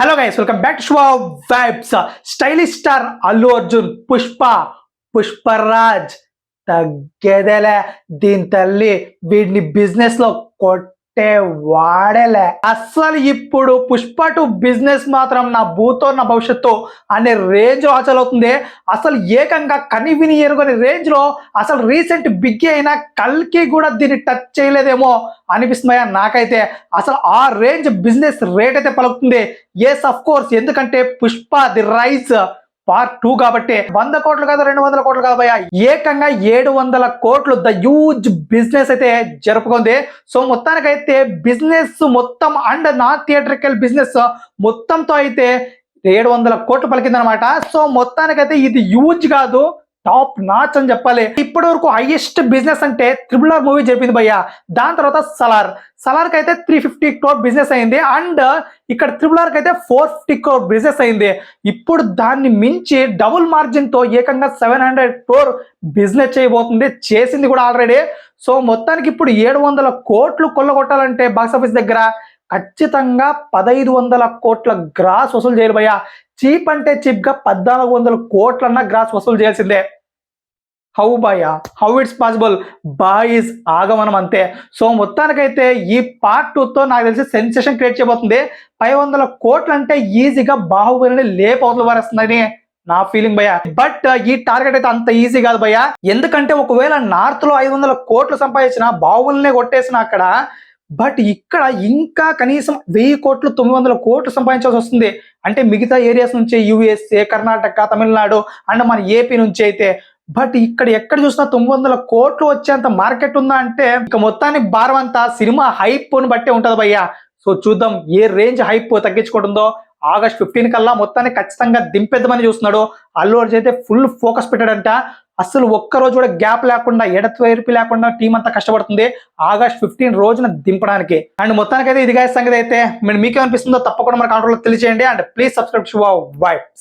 Hello guys welcome back to vibes stylish star Allu Arjun Pushpa Pushparaj తగ్గేదేలే. దీని తల్లి వీడిని బిజినెస్లో లో కొట్టే వాడేలే. అస్సలు ఇప్పుడు పుష్ప టు బిజినెస్ మాత్రం నా భూతో నా భవిష్యత్తు అనే రేంజ్ అవుతుంది అసలు ఏకంగా కనివిని ఎరుగని రేంజ్లో అసలు రీసెంట్ బిగ్ అయినా కల్కి కూడా దీన్ని టచ్ చేయలేదేమో అనిపిస్తున్నాయా నాకైతే. అసలు ఆ రేంజ్ బిజినెస్ రేట్ అయితే పలుకుతుంది. ఎస్ అఫ్ కోర్స్ ఎందుకంటే Pushpa the rise. Part two కాబట్టి వంద కోట్లు కదా రెండు వందల కోట్లు కాబోయా ఏకంగా ఏడు వందల కోట్లు ద హ్యూజ్ బిజినెస్ అయితే జరుపుకుంది. సో మొత్తానికైతే బిజినెస్ మొత్తం అండ్ నాన్ థియేట్రికల్ బిజినెస్ మొత్తంతో అయితే ఏడు వందల కోట్లు పలికిందనమాట. సో మొత్తానికైతే ఇది హ్యూజ్ కాదు. టాప్ నాచ్ అని చెప్పాలి. ఇప్పటి వరకు హైయెస్ట్ బిజినెస్ అంటే త్రిబుల్ ఆర్ మూవీ చెప్పింది భయ్య. దాని తర్వాత సలార్. సలార్కి అయితే త్రీ ఫిఫ్టీ క్రోర్ బిజినెస్ అయింది. అండ్ ఇక్కడ త్రిబుల్ ఆర్కి అయితే ఫోర్ ఫిఫ్టీ క్రోర్ బిజినెస్ అయింది. ఇప్పుడు దాన్ని మించి డబుల్ మార్జిన్తో ఏకంగా సెవెన్ హండ్రెడ్ క్రోర్ బిజినెస్ చేయబోతుంది. చేసింది కూడా ఆల్రెడీ. సో మొత్తానికి ఇప్పుడు ఏడు వందల కోట్లు కొల్లగొట్టాలంటే బాక్స్ ఆఫీస్ దగ్గర ఖచ్చితంగా పదహైదు వందల కోట్ల గ్రాస్ వసూలు చేయాలి భయ్యా. చీప్ అంటే చీప్గా పద్నాలుగు వందల కోట్లన్నా గ్రాస్ వసూలు చేయాల్సిందే. How boy how it's possible boy is ఆగమనం అంతే. సో మొత్తానికైతే ఈ పార్ట్ టూతో నాకు తెలిసి సెన్సేషన్ క్రియేట్ చేయబోతుంది. పై వందల కోట్లు అంటే ఈజీగా బాహుబలిని లేపవతలు వారేస్తుందని నా ఫీలింగ్ భయ బట్ ఈ టార్గెట్ అయితే అంత ఈజీ కాదు భయ ఎందుకంటే ఒకవేళ నార్త్లో ఐదు వందల కోట్లు సంపాదించిన బాహుబలినే కొట్టేసిన అక్కడ బట్ ఇక్కడ ఇంకా కనీసం వెయ్యి కోట్లు తొమ్మిది వందల కోట్లు సంపాదించాల్సి వస్తుంది. అంటే మిగతా ఏరియాస్ నుంచి యుఎస్ఏ కర్ణాటక తమిళనాడు అండ్ మన ఏపీ నుంచి అయితే బట్ ఇక్కడ ఎక్కడ చూసినా తొమ్మిది వందల కోట్లు వచ్చేంత మార్కెట్ ఉందా అంటే ఇక మొత్తానికి భారం అంతా సినిమా హైప్ని బట్టే ఉంటది భయ్యా. సో చూద్దాం ఏ రేంజ్ హైప్ తగ్గించుకుంటుందో. ఆగస్ట్ ఫిఫ్టీన్ కల్లా మొత్తాన్ని ఖచ్చితంగా దింపేద్దామని చూస్తున్నాడు. అల్లు అర్జున్ అయితే ఫుల్ ఫోకస్ పెట్టాడంట. అసలు ఒక్క రోజు కూడా గ్యాప్ లేకుండా ఎడతవైపు లేకుండా టీం అంతా కష్టపడుతుంది ఆగస్ట్ ఫిఫ్టీన్ రోజున దింపడానికి. అండ్ మొత్తానికి అయితే ఇదిగా సంగతి అయితే. మీరు మీకేమనిపిస్తుందో తప్పకుండా మన కాంట్రోల్లో తెలియజేయండి and please subscribe to vibes